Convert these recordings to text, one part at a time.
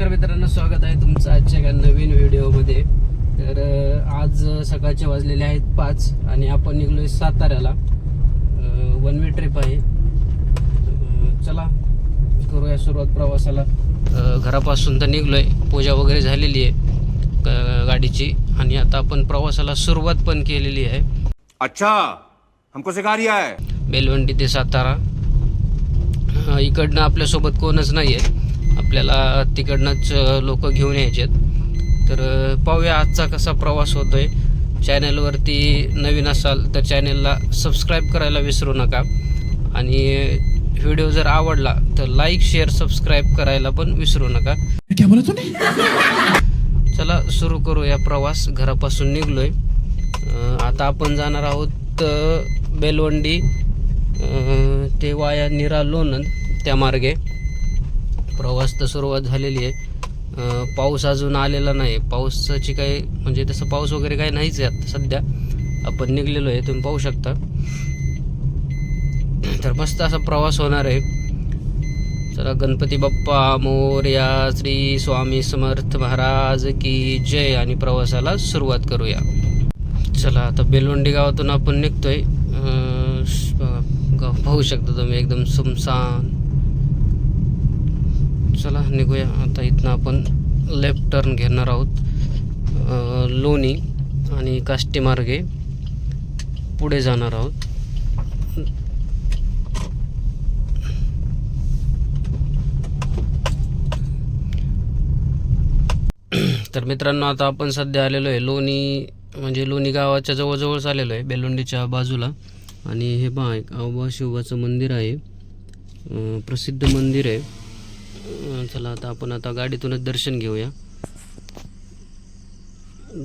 नमस्कार मित्रांनो स्वागत आहे तुमचं आजच्या एका नवीन व्हिडिओमध्ये. तर आज सकाळचे वाजलेले आहेत पाच आणि आपण निघलोय साताऱ्याला. वन वे ट्रिप आहे. चला करूया सुरुवात प्रवासाला. घरापासून तर निघलोय. पूजा वगैरे झालेली आहे गाडीची. आणि आता आपण प्रवासाला सुरुवात पण केलेली आहे. अच्छा हमको सिखा रिया है बेलवंडी ते सातारा. इकडनं आपल्यासोबत कोणच नाही आहे आपल्याला तिकडनंच लोक घेऊन यायचे तर पाहूया आजचा कसा प्रवास होतोय. चॅनलवरती नवीन असाल तर चॅनलला सबस्क्राईब करायला विसरू नका. आणि व्हिडिओ जर आवडला तर लाईक शेअर सबस्क्राईब करायला पण विसरू नका. चला सुरू करूया प्रवास. घरापासून निघलोय. आता आपण जाणार आहोत बेलवंडी ते वाया निरा लोणंद त्या मार्गे. प्रवास तर सुरुवात झालेली आहे. पाऊस अजून आलेला नाही. पावसाची काही म्हणजे तसं पाऊस वगैरे काही नाहीच आहे आता सध्या. आपण निघलेलो आहे तुम्ही पाहू शकता. तर मस्त असा प्रवास होणार आहे. चला गणपती बाप्पा मोर्या श्री स्वामी समर्थ महाराज की जय आणि प्रवासाला सुरुवात करूया. चला आता बेलवंडी गावातून आपण निघतोय. पाहू शकता तुम्ही एकदम सुमसान चला निघूया. आता इथनं आपण लेफ्ट टर्न घेणार आहोत. लोणी आणि काष्टी मार्गे पुढे जाणार आहोत. तर मित्रांनो आता आपण सध्या आलेलो आहे लोणी म्हणजे लोणी गावाच्या जवळजवळच आलेलो आहे बेलुंडीच्या बाजूला. आणि हे पहा एक आबा शिवबाचं मंदिर आहे. प्रसिद्ध मंदिर आहे. चला आता आपण आता गाडीतूनच दर्शन घेऊया.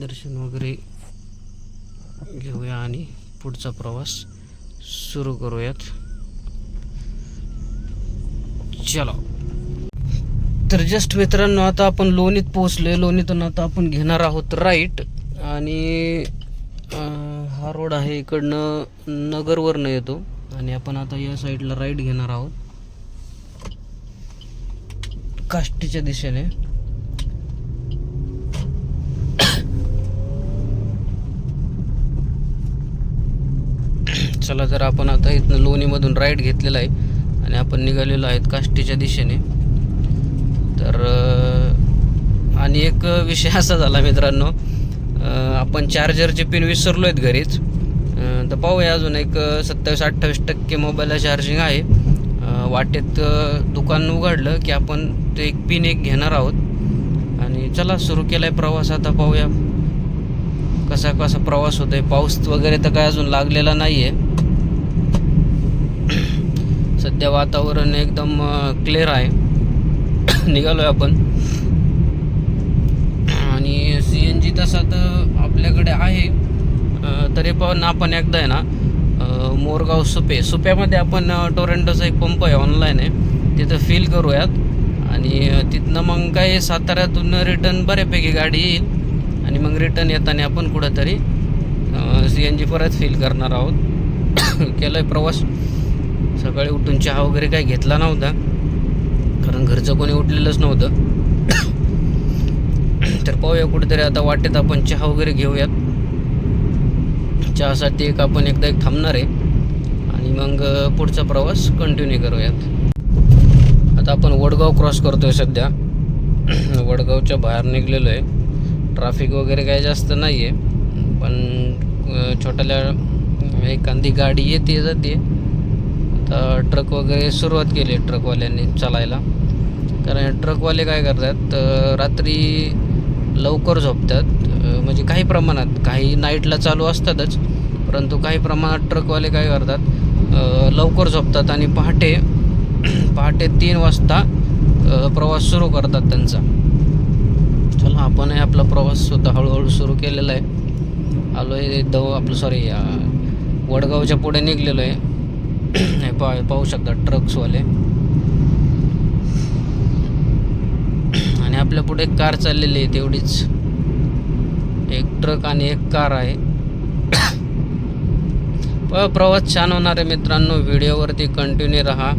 दर्शन वगैरे घेऊया आणि पुढचा प्रवास सुरू करूयात. चला. तर जस्ट मित्रांनो आता आपण लोणीत पोहोचलोय. लोणीतून आता आपण घेणार आहोत राईट आणि हा रोड आहे इकडनं नगरवरनं येतो. आणि आपण आता या साईडला राईट घेणार आहोत. काष्टीच्या दिशेने. चला तर आपण आता इथनं लोणीमधून राईट घेतलेला आहे आणि आपण निघालेलो आहेत काष्टीच्या दिशेने. तर आणि एक विषय असा झाला मित्रांनो आपण चार्जरचे पिन विसरलो आहेत घरीच. तर पाहूया अजून एक सत्तावीस अठ्ठावीस टक्के मोबाईलला चार्जिंग आहे. वाटेत दुकान उघडलं की आपण ते एक पिन एक घेणार आहोत. आणि चला सुरू केला आहे प्रवास. आता पाहूया कसा कसा प्रवास होतोय. पाऊस वगैरे तर काय अजून लागलेला नाही आहे सध्या वातावरण एकदम क्लिअर आहे. निघालोय आपण. आणि सी एन जी तसा तर आपल्याकडे आहे. तरी पण आपण एकदा आहे ना मोरगाव सुपे. सुप्यामध्ये आपण टोरेंटोचा एक पंप आहे ऑनलाईन आहे. तिथं फील करूयात. आणि तिथनं मग काय साताऱ्यातून रिटर्न बऱ्यापैकी गाडी येईल. आणि मग रिटर्न येताना आपण कुठंतरी सी एन जी परत फील करणार आहोत. केलं आहे प्रवास. सकाळी उठून चहा वगैरे काही घेतला नव्हता. कारण घरचं कोणी उठलेलंच नव्हतं. तर पाहूया कुठेतरी आता वाटेत आपण चहा वगैरे घेऊयात. चहासाठी एक आपण एकदा एक थांबणार आहे. आणि मग पुढचा प्रवास कंटिन्यू करूयात. आता आपण वडगाव क्रॉस करतोय सध्या. वडगावच्या बाहेर निघलेलो आहे. ट्रॅफिक वगैरे काही जास्त नाही आहे पण छोट्याल्या एखादी गाडी येते जाते. आता ट्रक वगैरे सुरुवात केली ट्रकवाल्यांनी चालायला. कारण ट्रकवाले काय करतात रात्री लवकर झोपतात. म्हणजे काही प्रमाणात काही नाईटला चालू असतातच. परंतु काही प्रमाणात ट्रकवाले काय करतात लवकर झोपतात आणि पहाटे पहाटे तीन वाजता प्रवास सुरू करतात त्यांचा. चला आपणही आपला प्रवास सुद्धा हळूहळू सुरू केलेला आहे. आलो आहे दव आपलं सॉरी वडगावच्या पुढे निघलेलो आहे. हे पा पाहू शकता ट्रक्सवाले आणि आपल्या पुढे एक कार चाललेली आहे तेवढीच. एक ट्रक आणि एक कार आहे. प्रवास छान होणार आहे मित्रांनो. व्हिडिओवरती कंटिन्यू राहा.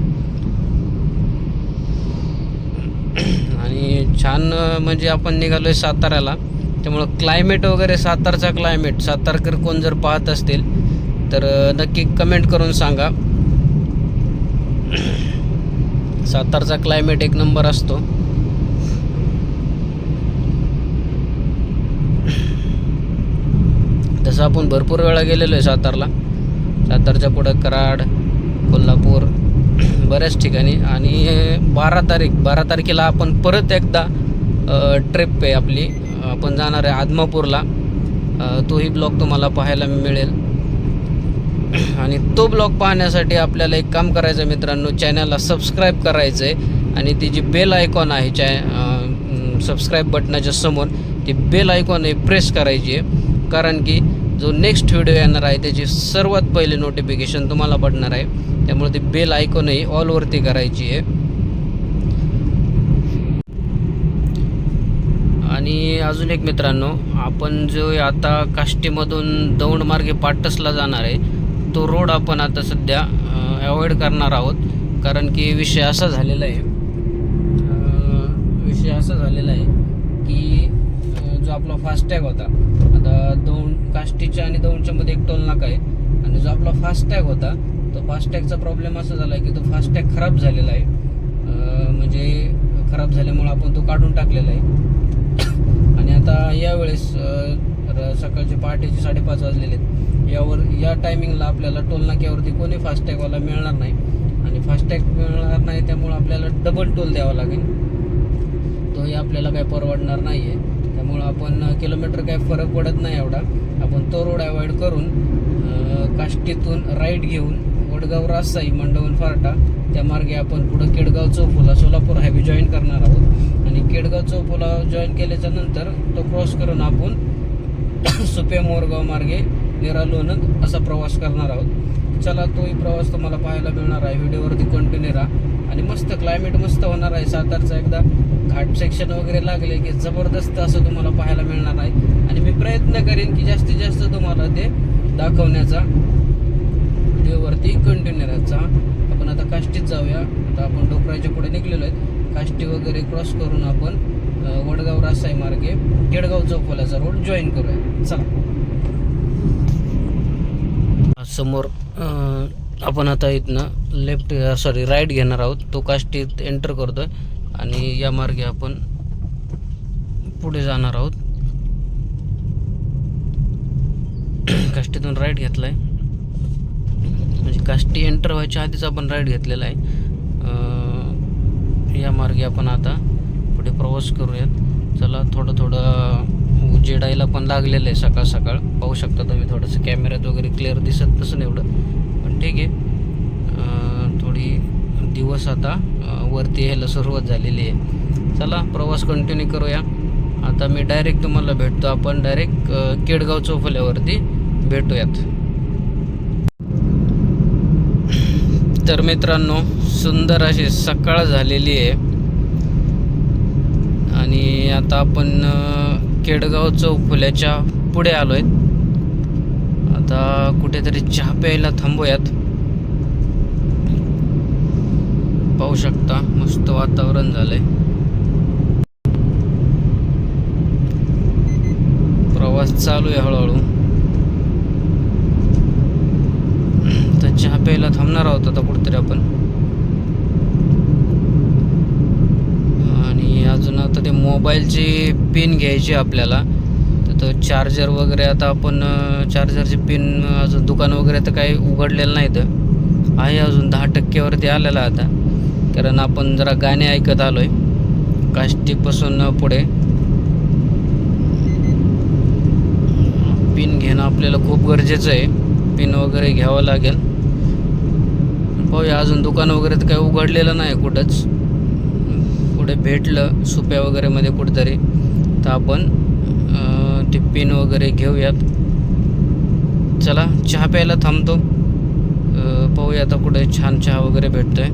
आणि छान म्हणजे आपण निघालो आहे साताऱ्याला. त्यामुळं क्लायमेट वगैरे सातारचा क्लायमेट सातारकर कोण जर पाहत असतील तर नक्की कमेंट करून सांगा. सातारचा क्लायमेट एक नंबर असतो. तसं आपण भरपूर वेळा गेलेलो आहे सातारला. सातारच्या पुढं कराड कोल्हापूर बऱ्याच ठिकाणी. आणि बारा तारीख बारा तारखेला आपण परत एकदा ट्रिप आहे आपली. आपण जाणार आहे आदमापूरला. तोही ब्लॉग तुम्हाला पाहायला मिळेल. आणि तो ब्लॉग पाहण्यासाठी आपल्याला एक काम करायचं आहे मित्रांनो चॅनलला सबस्क्राईब करायचं आहे आणि ती जी बेल आयकॉन आहे चॅ सबस्क्राईब बटनाच्या समोर ती बेल आयकॉन आहे प्रेस करायची आहे. कारण की जो नेक्स्ट व्हिडिओ येणार आहे त्याची सर्वात पहिले नोटिफिकेशन तुम्हाला पडणार आहे. त्यामुळे ती बेल आयकॉनही ऑलवरती करायची आहे. आणि अजून एक मित्रांनो आपण जो आता काष्टीमधून दौंड मार्गे पाटसला जाणार आहे तो रोड आपण आता सध्या अवॉइड करणार आहोत. कारण की विषय असा झालेला आहे विषय असा झालेला आहे की जो आपला फास्टॅग होता आता दौंड काष्टीच्या आणि दौंडच्या मध्ये एक टोल नाका आहे. आणि जो आपला फास्टॅग होता तो फास्टॅगचा प्रॉब्लेम असा झाला आहे की तो फास्टॅग खराब झालेला आहे. म्हणजे खराब झाल्यामुळे आपण तो काढून टाकलेला आहे. आणि आता यावेळेस र- सकाळचे पहाटेचे साडेपाच वाजलेले आहेत. यावर या टायमिंगला आपल्याला टोल नाक्यावरती कोणी फास्टॅगवाला मिळणार नाही. आणि फास्टॅग मिळणार नाही त्यामुळं आपल्याला डबल टोल द्यावा लागेल. तोही आपल्याला काही परवडणार नाही आहे त्यामुळं आपण किलोमीटर काही फरक पडत नाही एवढा. आपण तो रोड अवॉइड करून काष्टीतून राईट घेऊन वडगाव रासाई मंडवन फारटा त्या मार्गे आपण पुढं केडगाव चौफुला सोलापूर हायवे जॉईन करणार आहोत. आणि केडगाव चौफुला जॉईन केल्याच्यानंतर तो क्रॉस करून आपण सुपे मोरगाव मार्गे नेरा लोणंद असा प्रवास करणार आहोत. चला तोही प्रवास तुम्हाला पाहायला मिळणार आहे. व्हिडिओवरती कंटिन्यू राहा. आणि मस्त क्लायमेट मस्त होणार आहे. सातारचा एकदा घाट सेक्शन वगैरे लागले की जबरदस्त असं तुम्हाला पाहायला मिळणार आहे. आणि मी प्रयत्न करेन की जास्तीत जास्त तुम्हाला ते दाखवण्याचा. व्हिडिओवरती कंटिन्यू राहायचा आपण आता काष्टीत जाऊया. आता आपण डोकराच्या पुढे निघलेलो आहेत. काष्टी वगैरे क्रॉस करून आपण वडगाव रासाई मार्गे केडगाव चौकोल्याचा रोड जॉईन करूया. चला. समोर आपण आता इथनं लेफ्ट सॉरी राईट घेणार आहोत. तो काष्टीत एंटर करतो आहे आणि या मार्गे आपण पुढे जाणार आहोत. काष्टीतून राईट आहे म्हणजे काष्टी एंटर व्हायच्या आधीच आपण राईड घेतलेला आहे. या मार्गे आपण आता पुढे प्रवास करूयात. चला थोडं थोडं उजेडायला पण लागलेलं आहे सकाळ सकाळ. पाहू शकता तुम्ही थोडंसं कॅमेऱ्यात वगैरे क्लिअर दिसत तसं एवढं. पण ठीक आहे. थोडी दिवस आता वरती यायला सुरुवात झालेली आहे. चला प्रवास कंटिन्यू करूया. आता मी डायरेक्ट तुम्हाला भेटतो. आपण डायरेक्ट केडगाव चौफल्यावरती भेटूयात. तर मित्रांनो सुंदर अशी सकाळ झालेली आहे. आणि आता आपण केडगाव केडगाव चौफुल्याच्या पुढे आलो आहेत आता कुठेतरी चहा प्यायला थांबूयात. पाहू शकता मस्त वातावरण झालंय. प्रवास चालू आहे हळूहळू. तर चहा प्यायला थांबणार आहोत आता कुठेतरी आपण आणि तर ते मोबाईलची पिन घ्यायची आपल्याला. तर तो चार्जर वगैरे आता आपण चार्जरची पिन अजून दुकान वगैरे तर काही उघडलेलं नाही तर. आहे अजून दहा टक्क्यावरती आलेला आता. कारण आपण जरा गाणे ऐकत आलो आहे काष्टीपासून पुढे. पिन घेणं आपल्याला खूप गरजेचं आहे. पिन वगैरे घ्यावं लागेल. पाहूया अजून दुकान वगैरे तर काही उघडलेलं नाही कुठंच. कुठे भेटलं सुप्या वगैरेमध्ये कुठेतरी तर आपण ते पिन वगैरे घेऊयात. चला चहा प्यायला थांबतो. पाहूया आता कुठे छान चहा वगैरे भेटतो आहे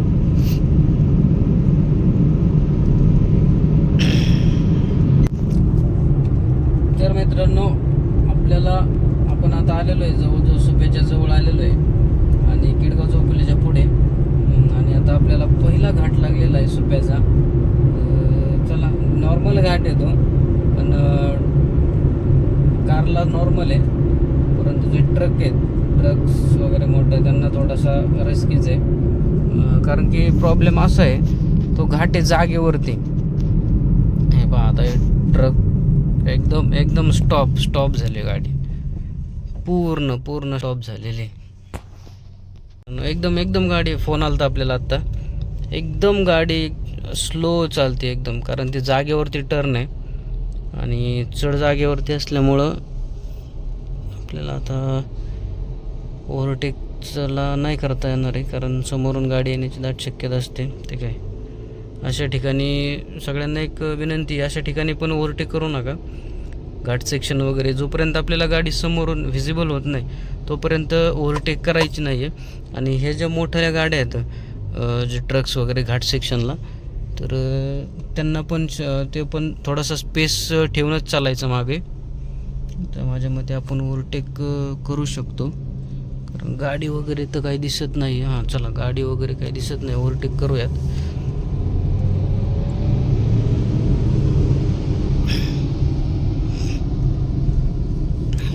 तर मित्रांनो आपल्याला आपण आता आलेलो आहे जवळजवळ सुप्याच्या जवळ आलेलो आहे आणि किडगाव चौफुलीच्या पुढे. आणि आता आपल्याला पहिला घाट लागलेला आहे सुप्याचा. नॉर्मल घाट येतो. पण कारला नॉर्मल आहे. परंतु जे ट्रक आहेत ट्रक्स वगैरे मोठे त्यांना थोडासा रिस्कीच आहे. कारण की प्रॉब्लेम असा आहे तो घाट आहे जागेवरती. हे पहा आता ट्रक एकदम एकदम स्टॉप स्टॉप झाली गाडी. पूर्ण पूर्ण स्टॉप झालेली एकदम एकदम गाडी फोन आलता आपल्याला आत्ता. एकदम गाडी स्लो चालते एकदम कारण ते जागेवरती टर्न आहे. आणि चढ जागेवरती असल्यामुळं आपल्याला आता ओव्हरटेकला नाही करता येणार आहे कारण समोरून गाडी येण्याची दाट शक्यता असते ते काय. अशा ठिकाणी सगळ्यांना एक विनंती अशा ठिकाणी पण ओव्हरटेक करू नका. घाट सेक्शन वगैरे जोपर्यंत आपल्याला गाडी समोरून व्हिजिबल होत नाही तोपर्यंत ओव्हरटेक करायची नाही आहे आणि हे ज्या मोठ्या गाड्या आहेत जे ट्रक्स वगैरे घाट सेक्शनला तर त्यांना पण श- ते पण थोडासा स्पेस ठेवूनच चालायचं मागे. तर माझ्या मते आपण ओव्हरटेक करू शकतो. कारण गाडी वगैरे तर काही दिसत नाही. हां चला गाडी वगैरे काही दिसत नाही. ओव्हरटेक करूयात.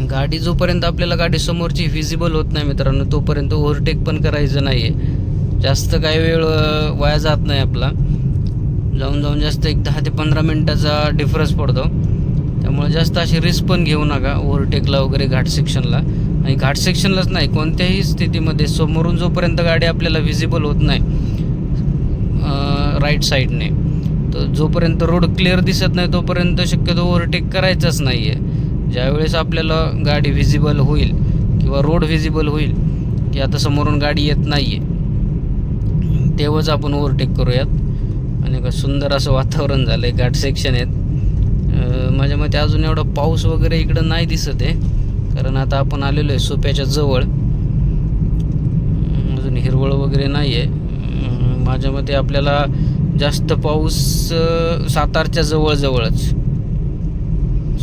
गाडी जोपर्यंत आपल्याला गाडी समोरची व्हिजिबल होत नाही मित्रांनो तोपर्यंत ओव्हरटेक पण करायचं नाही आहे जास्त काही वेळ वाया जात नाही आपला. जाऊन जाऊन जास्त एक दहा ते पंधरा मिनटाचा डिफरन्स पडतो. त्यामुळे जास्त अशी रिस्क पण घेऊ नका ओव्हरटेकला वगैरे घाट सेक्शनला आणि घाट सेक्शनलाच नाही कोणत्याही स्थितीमध्ये समोरून जोपर्यंत गाडी आपल्याला व्हिजिबल होत नाही राईट साईडने तर जोपर्यंत रोड क्लिअर दिसत नाही तोपर्यंत शक्यतो ओव्हरटेक करायचाच नाही आहे ज्यावेळेस आपल्याला गाडी व्हिजिबल होईल किंवा रोड व्हिजिबल होईल की आता समोरून गाडी येत नाही आहे तेव्हाच आपण ओव्हरटेक करूयात. आणि का सुंदर असं वातावरण झालं आहे घाट सेक्शन आहेत माझ्या मते अजून एवढा पाऊस वगैरे इकडं नाही दिसत आहे. कारण आता आपण आलेलो आहे सोप्याच्या जवळ. अजून हिरवळ वगैरे नाही आहे. माझ्या मते आपल्याला जास्त पाऊस सातारच्या जवळजवळच.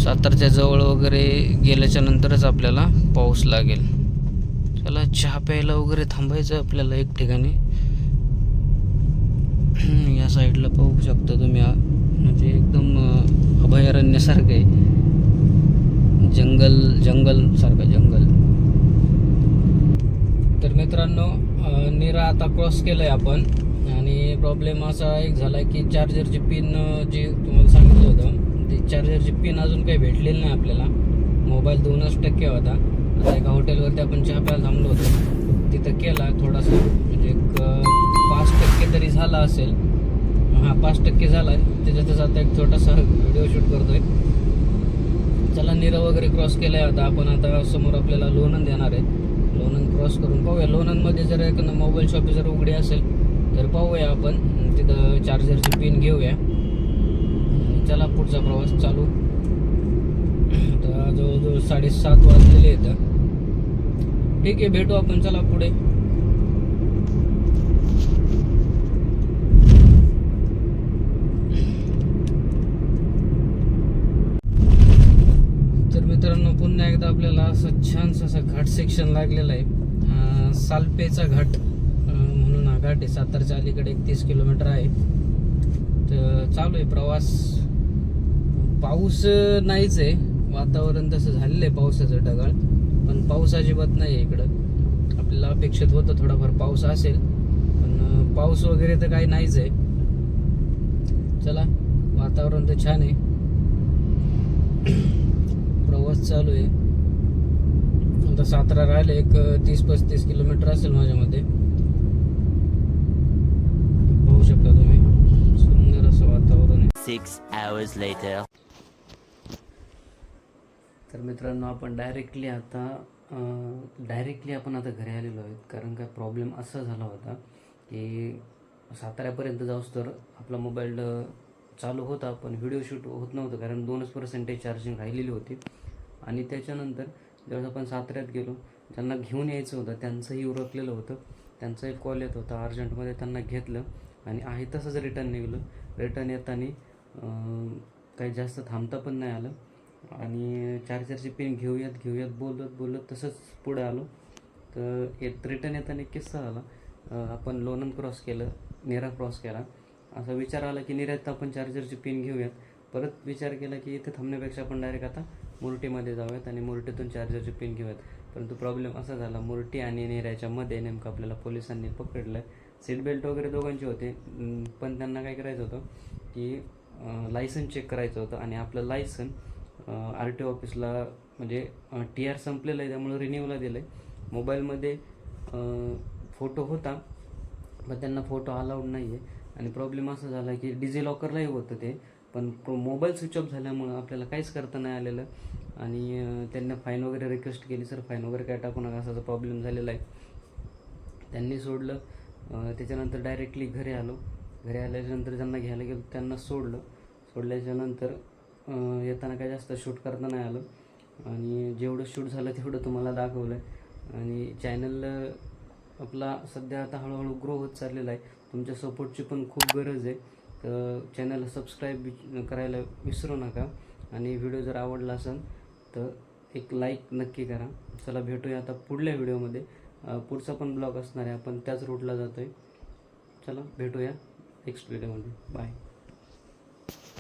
सातारच्या जवळ वगैरे गेल्याच्या नंतरच आपल्याला पाऊस लागेल. चला चहा प्यायला वगैरे थांबायचं आपल्याला एक ठिकाणी. या साईडला पाहू शकता तुम्ही. म्हणजे एकदम अभयारण्यासारखं आहे. जंगल जंगल सारखं जंगल. तर मित्रांनो निरा आता क्रॉस केलंय आपण. आणि प्रॉब्लेम असा एक झाला की चार्जरची पिन जी तुम्हाला सांगितलं होतं ती चार्जरची पिन अजून काही भेटलेली नाही आपल्याला. मोबाईल दोनच टक्के होता. आता एका हॉटेलवरती आपण चहा प्यायला थांबलो होतो. तिथं केला थोडासा म्हणजे एक तरी झाला असेल. हां पाच टक्के झाला आहे त्याच्यातच आता एक छोटासा व्हिडिओ शूट करतोय. चला नीरा वगैरे क्रॉस केला आहे आता. आपण आता समोर आपल्याला लोणंद येणार आहे. लोणंद क्रॉस करून पाहूया. लोणंदमध्ये जर एखादा मोबाईल शॉप जर उघडी असेल तर पाहूया आपण. तिथं चार्जरची पिन घेऊया. आणि चला पुढचा प्रवास चालू. तर जवळजवळ साडेसात वाजलेले आहेत. ठीक आहे भेटू आपण. चला पुढे तर मित्रांनो पुन्हा एकदा आपल्याला असं छानसा असं घाट सेक्शन लागलेलं आहे. सालपेचा घाट म्हणून हा घाट आहे. सातारच्या अलीकडे एकतीस किलोमीटर आहे. तर चालू आहे प्रवास. पाऊस नाहीच आहे. वातावरण तसं झालेलं आहे पावसाचं ढगाळ. पण पाऊस अजिबात नाही आहे इकडं. आपल्याला अपेक्षित होतं थोडाफार पाऊस असेल. पण पाऊस वगैरे तर काही नाहीच आहे. चला वातावरण तर छान आहे. प्रवास चालू आहे. आता सातारा राहिले एक तीस पस्तीस किलोमीटर असेल माझ्या मते पाहू शकता तुम्ही. सुंदर असं वातावरण आहे. Six hours later. तर मित्रांनो आपण डायरेक्टली आता डायरेक्टली आपण आता घरी आलेलो आहोत. कारण काय प्रॉब्लेम असा झाला होता की साताऱ्यापर्यंत जाऊस तर आपला मोबाईल चालू होता पण व्हिडिओ शूट होत नव्हतं. कारण दोनच पर्सेंटेज चार्जिंग राहिलेली होती. आणि त्याच्यानंतर ज्यावेळेस आपण साताऱ्यात गेलो ज्यांना घेऊन यायचं होतं त्यांचंही उरकलेलं होतं. त्यांचा एक कॉल येत होता. अर्जंटमध्ये त्यांना घेतलं आणि आहे तसंच रिटर्न निघलं. रिटर्न येताना काही जास्त थांबता पण नाही आलं. आणि चार्जरची पिन घेऊयात घेऊयात बोलत बोलत तसंच पुढे आलो. तर येत रिटर्न येताना एक किस्सा आला आपण लोणन क्रॉस केलं नेरा क्रॉस केला. असा विचार आला की निर्यात आपण चार्जरची पिन घेऊयात. परत विचार केला की इथे थांबण्यापेक्षा आपण डायरेक्ट आता मुरटीमध्ये जाऊयात आणि मुरटीतून चार्जरची पिन घेऊयात. परंतु प्रॉब्लेम असा झाला मुरटी आणि नेऱ्याच्यामध्ये नेमकं आपल्याला पोलिसांनी पकडलं. सीट बेल्ट वगैरे दोघांचे होते पण त्यांना काय करायचं होतं की लायसन चेक करायचं होतं आणि आपलं लायसन आर टी ऑफिसला म्हणजे टी आर संपलेलं आहे त्यामुळे रिन्यूला दिलं आहे मोबाईलमध्ये फोटो होता पण त्यांना फोटो अलाउड नाही आहे आणि प्रॉब्लेम असा झाला की डिझी लॉकरलाही होतं ते. पण मोबाईल स्विच ऑफ झाल्यामुळं आपल्याला काहीच करता नाही आलेलं. आणि त्यांना फाईन वगैरे रिक्वेस्ट केली सर फाईन वगैरे काय टाकू नका असा प्रॉब्लेम झालेला आहे. त्यांनी सोडलं. त्याच्यानंतर डायरेक्टली घरी आलो. घरी आल्याच्यानंतर ज्यांना घ्यायला गेलो त्यांना सोडलं. सोडल्याच्यानंतर येताना काय जास्त शूट करता नाही आलं. आणि जेवढं शूट झालं तेवढं तुम्हाला दाखवलं आहे आणि चॅनल आपला सध्या आता हळूहळू ग्रो होत चाललेला आहे. तुमच्या सपोर्टची पण खूप गरज आहे. तर चॅनलला सबस्क्राईब करायला विसरू नका. आणि व्हिडिओ जर आवडला असेल तर एक लाईक नक्की करा. चला भेटूया आता पुढल्या व्हिडिओमध्ये. पुढचा पण ब्लॉग असणार आहे. आपण त्याच रूटला जातो आहे चला भेटूया नेक्स्ट व्हिडिओमध्ये. बाय